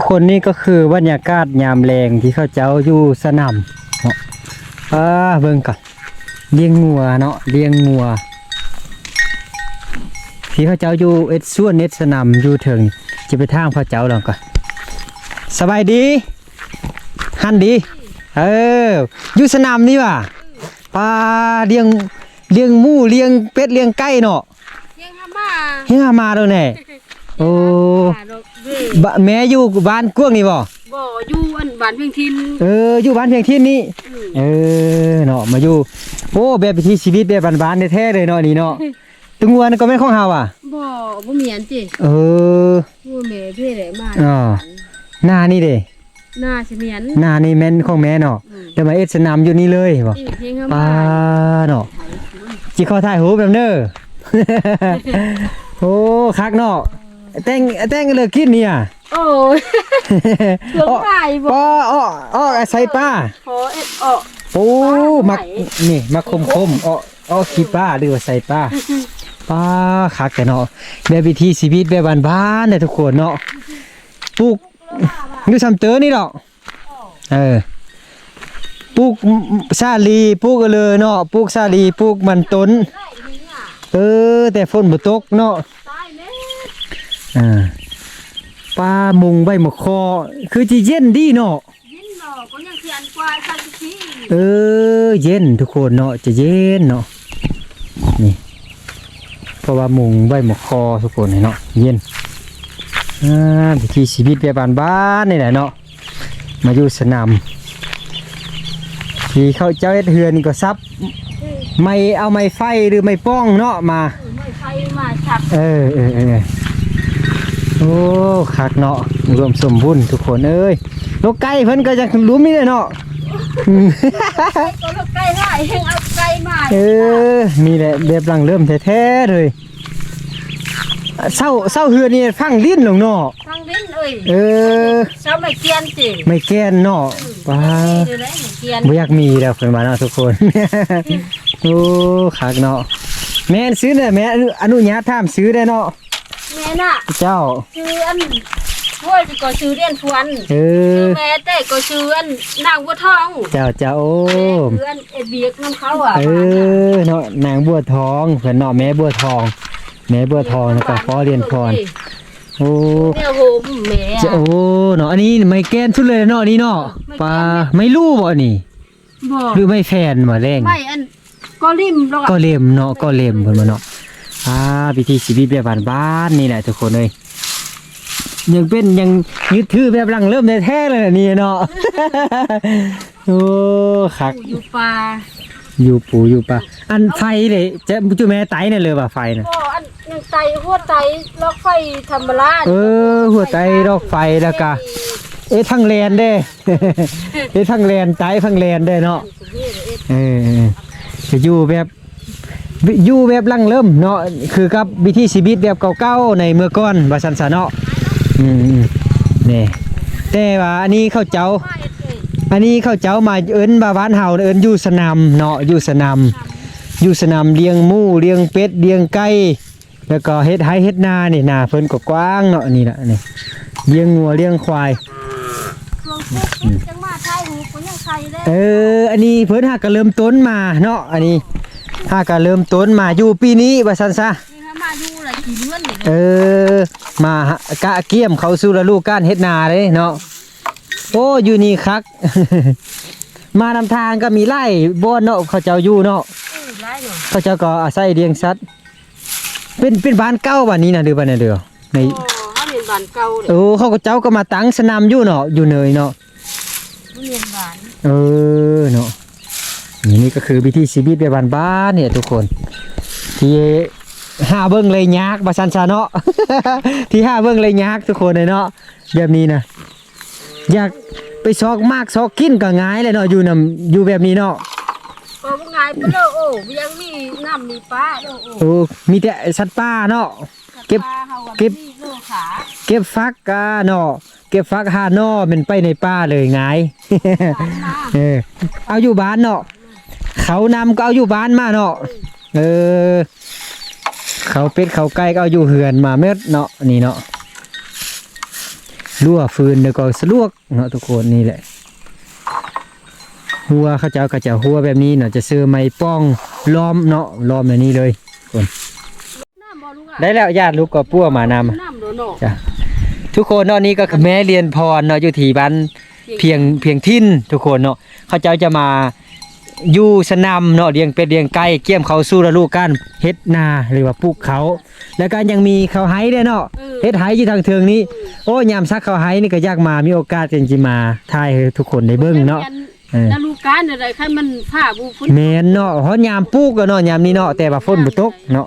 ทุกคนนี่ก็คือบรรยากาศยามแรงที่เขาเจ้าอยู่สนามเนาะอ่าเบิ่งก่อนเลี้ยงงัวเนาะเลี้ยงงัวที่เขาเจ้าอยู่เอ็ดส่วนเอ็ดสนามอยู่ถึงจะไปทางเขาเจ้าลองก่อนสบายดีหันดี เอออยู่สนามนี่ว่ะปลาเลี้ยงเลี้ยงหมูเลี้ยงเป็ดเลี้ยงไก่เนาะยังหามาเฮียมาแล้วแน่ โอ้หาดอกเว้ยบะแม่อยู่บ้านกวางนี่บ่ บ่อยู่อันบ้านเพียงทินเออ อยู่บ้านเพียงที่นี่ อืมเออเนาะ มาอยู่ โอ้แบบวิถีชีวิตแบบบ้านๆแท้ๆเลยเนาะนี่เนาะตึงวันก็แม่นของเฮาอะ บ่บ่มีอันติเออ ผู้แม่เพ่ได้มาอ๋อ หน้านี่เด้หน้าสิเมียนหน้านี่แม่นของแม่เนาะอืมแต่มาเอ็ดสนามอยู่นี่เลยบ่นี่เพียงหาปามาเนาะ จิขอถ่ายหูแบบเน้อ โอ้คักเนาะ แต่งแต่งเลิกกินเนี่ยโอ้ยเพิ่งตายบ่ป้าอ้ออ้อใส่ป้าขอเอ็ดออกโอ้ป้ามักไหนนี่มักคมคมๆอ้ออ้อขี้ป้าหรือว่าใส่ป้าป้าคักแต่เนาะแบบวิธีชีวิตแบบบ้านๆเนี่ยทุกคนเนาะปลูกอยู่ซำเตอนี่ดอกเออปลูกซาลีปลูกกันเลยเนาะปลูกซาลีปลูกมันต้นได้นี่อะเออแต่ฝนบ่ตกเนาะตายแม่ อ่าปลามุงใบมะคอ คือสิเย็นดีเนาะ ยินเนาะก็ยังสิอันกว่าซันสิเออ เย็นทุกคนเนาะจะเย็นเนาะ นี่ เพราะว่ามุงใบมะคอทุกคนเนาะ เย็น อ่าวิถีชีวิตแบบบ้านๆนี่แหละเนาะ มาอยู่สนามที่เขาเจ้าเอ็ดเฮือนนี่ก็ซับ ไม่เอาไม้ไฟหรือไม้ป้องเนาะมา ไม่ไฟมาฉับ เออเออเออ โอ้คักเนาะรวมสมบูรณ์ทุกคนเอ้ยนกไก่เพิ่นก็จะรู้มีเลยเนาะอืมก็ลูกไก่ได้เฮงเอาไก่มาเออนี่แหละแบบหลังเริ่มแท้ๆเลยเศร้าเศร้าเฮือนี่ฟังลิ้นลงเนาะฟังดินเอ้ยเออเช้าไม่เกียนสิไม่แก้นเนาะป้าเดี๋ยวได้ไม่เกียนบ่อยากมีแล้วเพิ่นว่าเนาะทุกคนโอ้คักเนาะแม่นซื้อได้แม่อนุญาตถามซื้อได้เนาะ แม่น่ะเจ้าชื่ออันพ่อที่ก็ชื่อเรียนพวนเอชื่ออแม่แต่ก็ชื่ออันนางบัวทองเจ้าเจ้าโอ้แม่คืออันเอเบียกน้ำเขาอะเออเนาะนางบัวทองเพิ่นเนาะแม่บัวทอง แม่บัวทองแล้วก็ขอเรียนพรโอ้เนี่ยโหแม่จะโอ้เนาะอันนี้ไม่แก้นสุดเลยเนาะอันนี่เนาะปลาไม่รู้บ่อันนี่บ่หรือไม่แฟนบ่แรงไม่อันก็ริมแล้วก็เล่มเนาะก็เล่มเพิ่นมาเนาะ อ่าวิธีชีวิตแบบบ้านๆนี่แหละทุกคนเอ้ยยังเป็นยังยึดถือแบบหลังเริ่มแท้ๆเลยนะนี่เนาะ โอ้คักอยู่ป่าอยู่ปูอยู่ปะอันไฟเลยจะจุแม่ไตเนี่ยเลยป่ะไฟน่ะก็อันยังไตหัวไตล็อกไฟธรรมราชเออ หัวไตดอกไฟแล้วก็เอ๊ะทั้งแลนเด้ เอ๊ะทั้งแลนไตทั้งแลนได้เนาะเออจะอยู่แบบ อยู่แบบลังเริ่มเนาะคือกับวิธีชีวิตแบบเก่าๆในเมื่อก่อนว่าซั่นซะเนาะอืมๆนี่แต่ว่าอันนี้เข้าเจ้ามาเอ็ดเอ้ยอันนี้เขาเจ้ามาเอิ้นบาบ้านเฮาเอิ้นอยู่สนามเนาะอยู่สนามอยู่สนามเลี้ยงหมูเลี้ยงเป็ดเลี้ยงไก่แล้วก็เฮ็ดไร่เฮ็ดนานี่นาเพิ่นก็กว้างเนาะนี่ล่ะนี่เลี้ยงงัวเลี้ยงควายช่วงปุ๊บจังมาไทยหูก็ยังไข่ได้เอออันนี้เพิ่นหาก็เริ่มต้นมาเนาะอันนี้ หาก็เริ่มต้นมาอยู่ปีนี้ว่าซั่นซะนี่ฮะมาดูอะไรกี่เดือนนี่เออ มาหากะเกี่ยมเขาสู่ฤดูการเฮ็ดนาเลยเนาะโอ้อยู่นี่คัก มานำทางก็มีไร่บ่อนเนาะเขาเจ้าอยู่เนาะเออได้เนาะเขาเจ้าก็อาศัยเลี้ยงสัตว์เป็นเป็นบ้านเก่าบ้านนี้นะหรือบ้านไหนเด้อในโอ้เขาเรียนบ้านเก่าเลยโอ้เขาก็เจ้าก็มาตั้งสนามอยู่เนาะอยู่เนยเนาะเขาเรียนบ้านเออเนาะ นี่นี่ก็คือวิถีชีวิตแบบบ้านๆเนี่ยทุกคน ที่หาเบิ่งเลยยากบ่ซันซาเนาะที่หาเบิ่งเลยยากทุกคนเลยเนาะแบบนี้นะอยากไปซอกมากซอกกินก็ง่ายเลยเนาะอยู่นำอยู่แบบนี้เนาะก็ว่าไงไปเลยโอ้ยังมีน้ำมีปลาเด้อโอ้โอ้มีแต่สัตว์ป่าเนาะเก็บปลาเขาว่าเก็บมีโลขาเก็บฟักกาเนาะเก็บฟักหาหนอเป็นไปในป่าเลยไงายเออเอาอยู่บ้านเนาะ เขานำก็เอาอยู่บ้านมาเนาะเออ เขาเป็ดเขาไก่ก็เอาอยู่เหือนมาเม็ดเนาะนี่เนาะรั่วฟืนแล้วก็สลวกเนาะทุกคนนี่แหละ หัวเขาเจ้าก็จะหัวแบบนี้เนาะจะซื้อไม้ป้องล้อมเนาะล้อมแบบนี้เลยน้ำบ่ลูกอะได้แล้วญาติลูกก็ปั้วมานำน้ำโดนเนาะจ้ะทุกคนเนาะนี่ก็คือแม่เรียนพรเนาะอยู่ที่บ้านเพียงเพียงทินทุกคนเนาะเขาเจ้าจะมา อยู่สนามเนาะเลี้ยงเป็ดเลี้ยงไก่เกี่ยมเขาสู้ระลูกกันเฮ็ดนาหรือว่าปลูกเขา แล้วก็ยังมีเขาไห้ด้วยเนาะเฮ็ดไห้อยู่ทางเทิงนี้ โอ้ยามซักเขาไห้นี่ก็อยากมามีโอกาสจริงๆมาถ่ายให้ทุกคนได้เบิ่งเนาะเออนาลูกการอะไรใครมันผ้าบูฟุ้นแม่นเนาะเพราะยามปลูกก็เนาะยามนี้เนาะแต่ว่าฝนบ่ตกเนาะ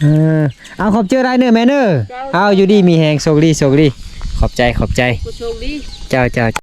เออเอาขอบเจอได้เด้อแม่เด้อเอาอยู่ดีมีแฮงโชคดีโชคดีขอบใจขอบใจกูโชคดีเจ้าเจ้า